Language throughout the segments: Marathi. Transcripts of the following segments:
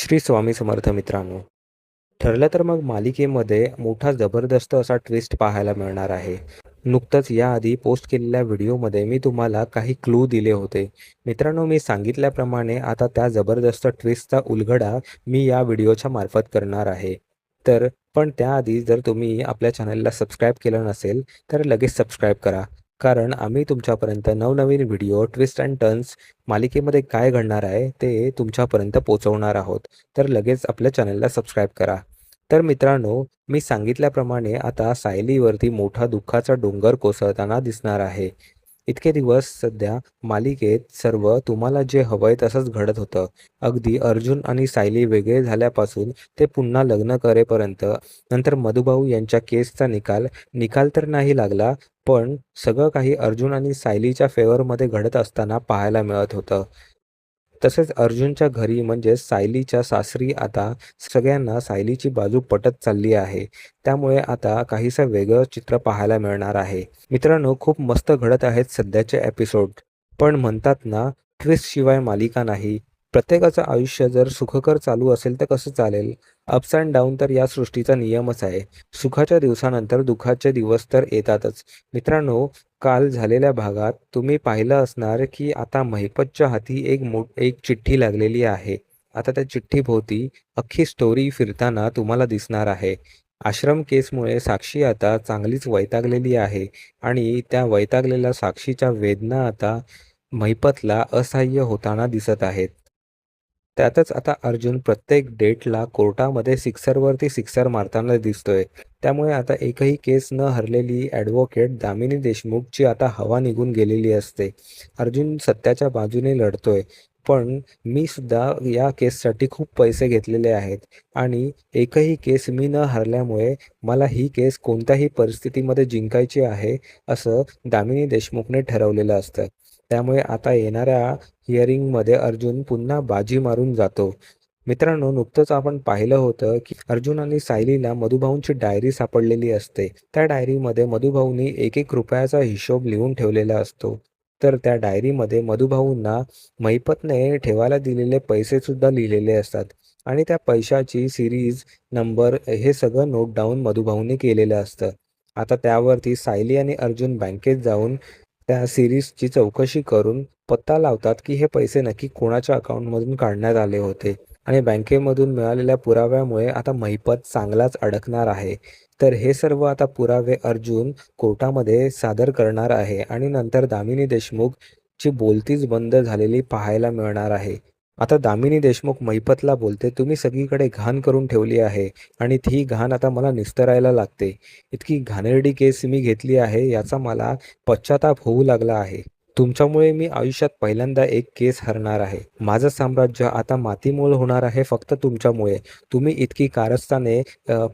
श्री स्वामी समर्थ मित्रांनो ठरलं तर मग मालिकेमध्ये मोठा जबरदस्त असा ट्विस्ट पाहायला मिळणार आहे. नुकतंच याआधी पोस्ट केलेल्या व्हिडिओमध्ये मी तुम्हाला काही क्लू दिले होते. मित्रांनो मी सांगितल्याप्रमाणे आता त्या जबरदस्त ट्विस्टचा उलगडा मी या व्हिडिओच्या मार्फत करणार आहे. तर पण त्याआधी जर तुम्ही आपल्या चॅनलला सबस्क्राईब केलं नसेल तर लगेच सबस्क्राईब करा. कारण आम्ही तुमच्यापर्यंत नवनवीन व्हिडिओ ट्विस्ट अँड टर्न्स मालिकेमध्ये काय घडणार आहे ते तुमच्यापर्यंत पोहोचवणार आहोत. तर लगेच आपल्या चॅनलला सबस्क्राईब करा. तर मित्रांनो मी सांगितल्याप्रमाणे आता सायलीवरती मोठा दुःखाचा डोंगर कोसळताना दिसणार आहे. इतके दिवस सध्या मालिकेत सर्व तुम्हाला जे हवंय तसंच घडत होतं. अगदी अर्जुन आणि सायली वेगळे झाल्यापासून ते पुन्हा लग्न करेपर्यंत नंतर मधुभाऊ यांच्या केसचा निकाल निकाल तर नाही लागला पण सगळं काही अर्जुन आणि सायलीच्या फेवरमध्ये घडत असताना पाहायला मिळत होतं. तसेच अर्जुनच्या घरी म्हणजे सायलीच्या सासरी आता सगळ्यांना सायलीची बाजू पटत चालली आहे. त्यामुळे आता काहीसं वेगळं चित्र पाहायला मिळणार आहे. मित्रांनो खूप मस्त घडत आहेत सध्याचे एपिसोड पण म्हणतात ना ट्विस्ट शिवाय मालिका नाही. प्रत्येकाचं आयुष्य जर सुखकर चालू असेल तर कसं चालेल? अप्स अँड डाऊन तर या सृष्टीचा नियमच आहे. सुखाच्या दिवसानंतर दुःखाचे दिवस तर येतातच. मित्रांनो काल झालेल्या भागात तुम्ही पाहिलं असणार की आता महिपतच्या हाती एक मो एक चिठ्ठी लागलेली आहे. आता त्या चिठ्ठीभोवती अख्खी स्टोरी फिरताना तुम्हाला दिसणार आहे. आश्रम केसमुळे साक्षी आता चांगलीच वैतागलेली आहे आणि त्या वैतागलेल्या साक्षीच्या वेदना आता महिपतला असह्य होताना दिसत आहेत. त्यातच आता अर्जुन प्रत्येक डेटला कोर्टामध्ये सिक्सरवरती सिक्सर मारताना दिसतोय. त्यामुळे आता एकही केस न हरलेली ॲडव्होकेट दामिनी देशमुखची आता हवा निघून गेलेली असते. अर्जुन सत्याच्या बाजूने लढतोय. पण मी सुद्धा या केससाठी खूप पैसे घेतलेले आहेत. आणि एकही केस मी न हरल्यामुळे मला ही केस कोणत्याही परिस्थितीमध्ये जिंकायची आहे असं दामिनी देशमुखने ठरवलेलं असतं. त्यामुळे आता येणाऱ्या हिअरिंगमध्ये अर्जुन पुन्हा बाजी मारून जातो. मित्रांनो नुकतंच आपण पाहिलं होतं की अर्जुन आणि सायलीला मधुभाऊंची डायरी सापडलेली असते. त्या डायरीमध्ये मधुभाऊंनी एक एक रुपयाचा हिशोब लिहून ठेवलेला असतो. तर त्या डायरीमध्ये मधुभाऊंना महिपतने ठेवायला दिलेले पैसे सुद्धा लिहिलेले असतात. आणि त्या पैशाची सिरीज नंबर हे सगळं नोट डाऊन मधुभाऊंनी केलेलं असतं. आता त्यावरती सायली आणि अर्जुन बँकेत जाऊन त्या सिरीजची चौकशी करून पत्ता लावतात की हे पैसे नक्की कोणाच्या अकाउंटमधून काढण्यात आले होते आणि बँकेमधून मिळालेल्या पुराव्यामुळे आता महिपत चांगलाच अडकणार आहे. तर हे सर्व आता पुरावे अर्जुन कोर्टामध्ये सादर करणार आहे आणि नंतर दामिनी देशमुख ची बोलतीच बंद झालेली पाहायला मिळणार आहे. आता दामिनी देशमुख मैपतला बोलते तुम्ही सगळीकडे घाण करून ठेवली आहे आणि ती घाण आता मला निस्तरायला लागते. इतकी घाणेरडी केस मी घेतली आहे याचा मला पश्चाताप होऊ लागला आहे. तुमच्यामुळे मी आयुष्यात पहिल्यांदा एक केस हरणार आहे. माझं साम्राज्य आता मातीमोल होणार आहे फक्त तुमच्यामुळे. तुम्ही इतकी कारस्थाने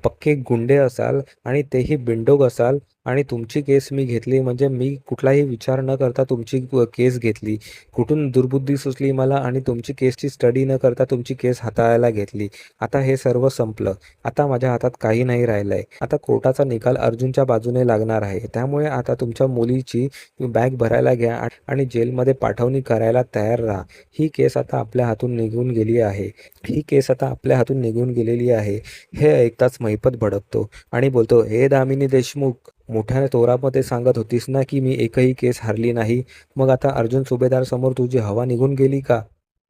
पक्के गुंडे असाल आणि तेही बिंडोग असाल आणि तुमची केस मी घेतली म्हणजे मी कुठलाही विचार न करता तुमची केस घेतली. कुठून दुर्बुद्धी सुचली मला आणि तुमची केसची स्टडी न करता तुमची केस हाताळायला घेतली. आता हे सर्व संपलं. आता माझ्या हातात काही नाही राहिलं आहे आता कोर्टाचा निकाल अर्जुनच्या बाजूने लागणार आहे. त्यामुळे आता तुमच्या मुलीची बॅग भरायला घ्या आणि जेलमध्ये पाठवणी करायला तयार राहा. ही केस आता आपल्या हातून निघून गेली आहे. ही केस आता आपल्या हातून निघून गेलेली आहे. हे ऐकताच महिपत भडकतो आणि बोलतो हे दामिनी देशमुख मोठ्या तोरामध्ये सांगत होतीस ना की मी एकही केस हरली नाही. मग आता अर्जुन सुभेदार समोर तुझी हवा निघून गेली का?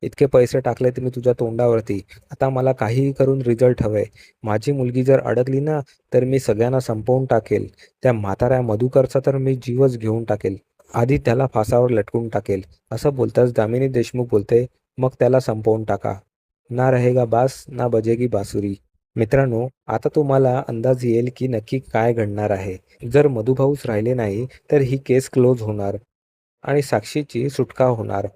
इतके पैसे टाकले तुम्ही तुझ्या तोंडावरती. आता मला काहीही करून रिझल्ट हवे माझी मुलगी जर अडकली ना तर मी सगळ्यांना संपवून टाकेल. त्या म्हाताऱ्या मधुकरचा तर मी जीवच घेऊन टाकेल. आधी त्याला फासावर लटकून टाकेल. असं बोलताच दामिनी देशमुख बोलते मग त्याला संपवून टाका. ना रहेगा बास ना बजेगी बासुरी. मित्रांनो आता तुम्हाला अंदाज येईल की नक्की काय घडणार आहे. जर मधुभाऊच राहिले नाही तर ही केस क्लोज होणार आणि साक्षीची सुटका होणार.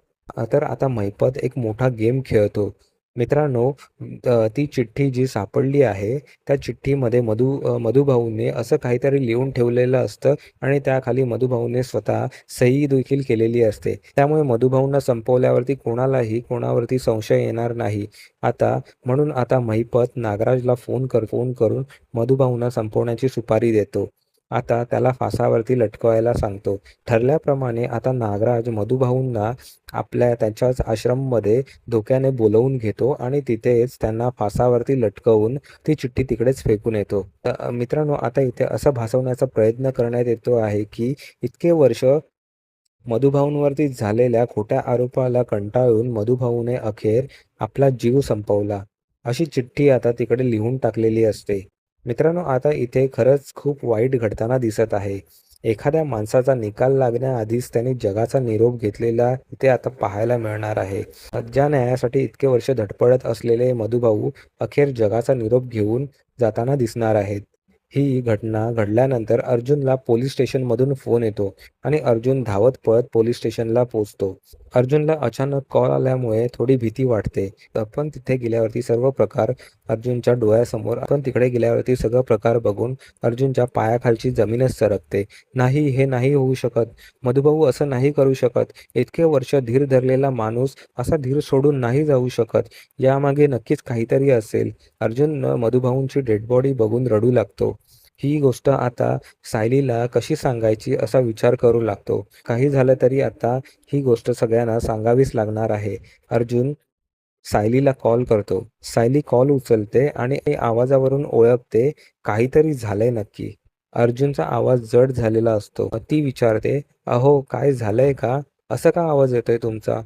तर आता महिपत एक मोठा गेम खेळतो. मित्रांनो ती चिठ्ठी जी सापडली आहे त्या चिठ्ठीमध्ये मधु मधुभाऊने असं काहीतरी लिहून ठेवलेलं असतं आणि त्याखाली मधुभाऊने स्वतः सही देखील केलेली असते. त्यामुळे मधुभाऊंना संपवल्यावरती कोणालाही कोणावरती संशय येणार नाही. आता म्हणून आता महिपत नागराजला फोन कर फोन करून मधुभाऊंना संपवण्याची सुपारी देतो. आता त्याला फासावरती लटकवायला सांगतो. ठरल्याप्रमाणे आता नागराज मधुभाऊंना आपल्या त्याच्याच आश्रममध्ये धोक्याने बोलवून घेतो आणि तिथेच त्यांना फासावरती लटकवून ती चिठ्ठी तिकडेच फेकून येतो. मित्रांनो आता इथे असं भासवण्याचा प्रयत्न करण्यात येतो आहे की इतके वर्ष मधुभाऊंवरती झालेल्या खोट्या आरोपाला कंटाळून मधुभाऊने अखेर आपला जीव संपवला. अशी चिठ्ठी आता तिकडे लिहून टाकलेली असते. मित्रांनो आता इथे खरंच खूप वाईट घडताना दिसत आहे. एखाद्या माणसाचा निकाल लागण्याआधीच त्यांनी जगाचा निरोप घेतलेला इथे आता पाहायला मिळणार आहे. ज्या न्यायासाठी इतके वर्ष धडपडत असलेले मधुभाऊ अखेर जगाचा निरोप घेऊन जाताना दिसणार आहेत. ही घटना घडल्यानंतर अर्जुनला पोलीस स्टेशनमधून फोन येतो आणि अर्जुन धावत पळत पोलीस स्टेशनला पोहोचतो. अर्जुनला अचानक कॉल आल्यामुळे थोडी भीती वाटते. पण तिथे गेल्यावरती सर्व प्रकार अर्जुनच्या डोळ्यासमोर आपण तिकडे गेल्यावरती सगळं प्रकार बघून अर्जुनच्या पायाखालची जमीनच सरकते. नाही हे नाही होऊ शकत. मधुभाऊ असं नाही करू शकत. इतके वर्ष धीर धरलेला माणूस असा धीर सोडून नाही जाऊ शकत. यामागे नक्कीच काहीतरी असेल. अर्जुन मधुभाऊंची डेड बॉडी बघून रडू लागतो. ही गोष्ट आता सायलीला कशी सांगायची असा विचार करू लागतो. काही झालं तरी आता ही गोष्ट सगळ्यांना सांगावीच लागणार आहे. अर्जुन सायलीला कॉल करतो. सायली कॉल उचलते आणि आवाजावरून ओळखते काहीतरी झालंय नक्की. अर्जुनचा आवाज जड झालेला असतो. ती विचारते अहो काय झालंय का? असं का आवाज येतोय तुमचा?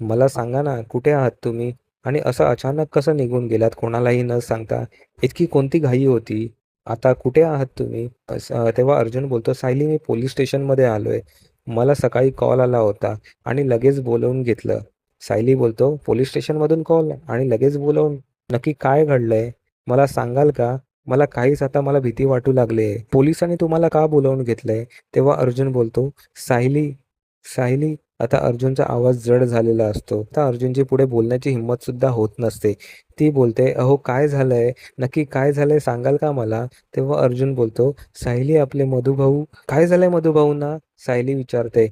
मला सांगा ना कुठे आहात तुम्ही? आणि असं अचानक कसं निघून गेलात कोणालाही न सांगता? इतकी कोणती घाई होती? आता कुठे आहात तुम्ही? तेव्हा अर्जुन बोलतो सायली मी पोलीस स्टेशनमध्ये आलोय. मला सकाळी कॉल आला होता आणि लगेच बोलवून घेतलं. सायली बोलतो पोलीस स्टेशनमधून कॉल आणि लगेच बोलवून? नक्की काय घडलंय? मला सांगाल का? मला काहीच आता मला भीती वाटू लागले पोलिसांनी तुम्हाला का बोलवून घेतलंय? तेव्हा अर्जुन बोलतो सायली सायली आता अर्जुनचा आवाज जड झालेला असतो. आता अर्जुनची पुढे बोलण्याची हिंमत सुद्धा होत नसते. ती बोलते अहो काय झालंय? नक्की काय झालंय सांगाल का मला? तेव्हा अर्जुन बोलतो सायली आपले मधुभाऊ काय झालंय मधुभाऊंना सायली विचारते.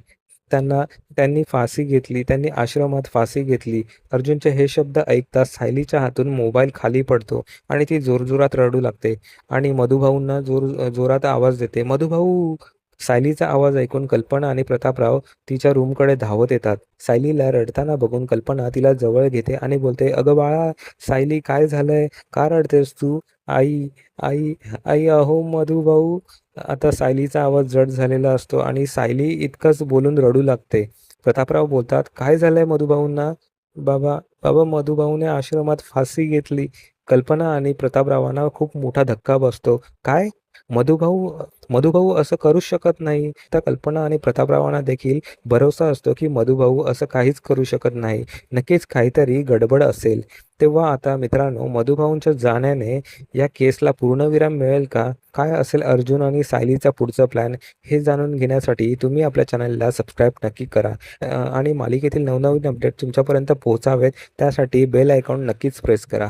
त्यांना त्यांनी फाशी घेतली त्यांनी आश्रमात फाशी घेतली. अर्जुनचे हे शब्द ऐकताच सायलीच्या हातून मोबाईल खाली पडतो आणि ती जोरजोरात रडू लागते आणि मधुभाऊंना जोर जोरात आवाज देते मधुभाऊ सायलीचा आवाज ऐकून कल्पना आणि प्रतापराव तिच्या रूमकडे धावत येतात. सायलीला रडताना बघून कल्पना तिला जवळ घेते आणि बोलते अगं बाळा सायली काय झालंय? का रडतेस तू? आई आई आई अहो मधू भाऊ. आता सायलीचा आवाज जड झालेला असतो आणि सायली इतकंच बोलून रडू लागते. प्रतापराव बोलतात काय झालंय मधुभाऊंना? बाबा बाबा मधुभाऊने आश्रमात फाशी घेतली. कल्पना आणि प्रतापरावांना खूप मोठा धक्का बसतो. काय? मधुभाऊ मधुभाऊ असं करूच शकत नाही. तर कल्पना आणि प्रतापरावांना देखील भरोसा असतो की मधुभाऊ असं काहीच करू शकत नाही. नक्कीच काहीतरी गडबड असेल. तेव्हा आता मित्रांनो मधुभाऊंच्या जाण्याने या केसला पूर्णविराम मिळेल का? काय असेल अर्जुन आणि सायलीचा पुढचा प्लॅन हे जाणून घेण्यासाठी तुम्ही आपल्या चॅनलला सबस्क्राईब नक्की करा. आणि मालिकेतील नवनवीन अपडेट तुमच्यापर्यंत पोहोचावेत त्यासाठी बेल आयकॉन नक्कीच प्रेस करा.